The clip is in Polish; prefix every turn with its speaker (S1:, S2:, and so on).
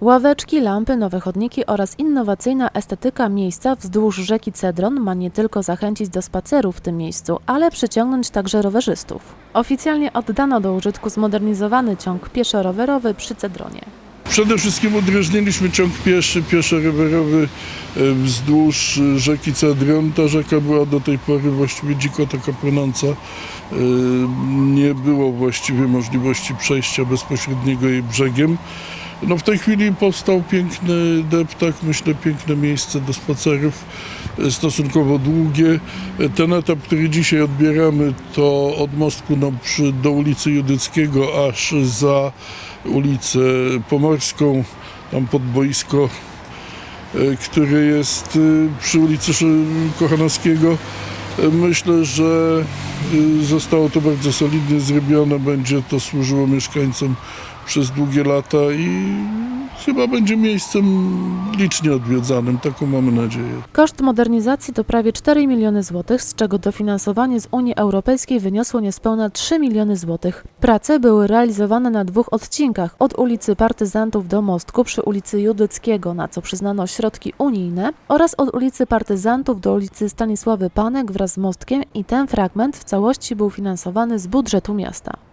S1: Ławeczki, lampy, nowe chodniki oraz innowacyjna estetyka miejsca wzdłuż rzeki Cedron ma nie tylko zachęcić do spacerów w tym miejscu, ale przyciągnąć także rowerzystów. Oficjalnie oddano do użytku zmodernizowany ciąg pieszo-rowerowy przy Cedronie.
S2: Przede wszystkim udrożniliśmy ciąg pieszy, pieszo-rowerowy e, wzdłuż rzeki Cedron. Ta rzeka była do tej pory właściwie dziko taka płynąca. E, Nie było właściwie możliwości przejścia bezpośredniego jej brzegiem. No w tej chwili powstał piękny deptak, myślę piękne miejsce do spacerów, e, stosunkowo długie. E, Ten etap, który dzisiaj odbieramy, to od mostku no, przy, do ulicy Judyckiego aż za ulicę Pomorską, tam pod boisko, e, które jest przy ulicy Kochanowskiego. Myślę, że zostało to bardzo solidnie zrobione, będzie to służyło mieszkańcom przez długie lata i chyba będzie miejscem licznie odwiedzanym, taką mamy nadzieję.
S1: Koszt modernizacji to prawie 4 miliony złotych, z czego dofinansowanie z Unii Europejskiej wyniosło niespełna 3 miliony złotych. Prace były realizowane na dwóch odcinkach, od ulicy Partyzantów do mostku przy ulicy Judyckiego, na co przyznano środki unijne, oraz od ulicy Partyzantów do ulicy Stanisławy Panek wraz z mostkiem i ten fragment w całości był finansowany z budżetu miasta.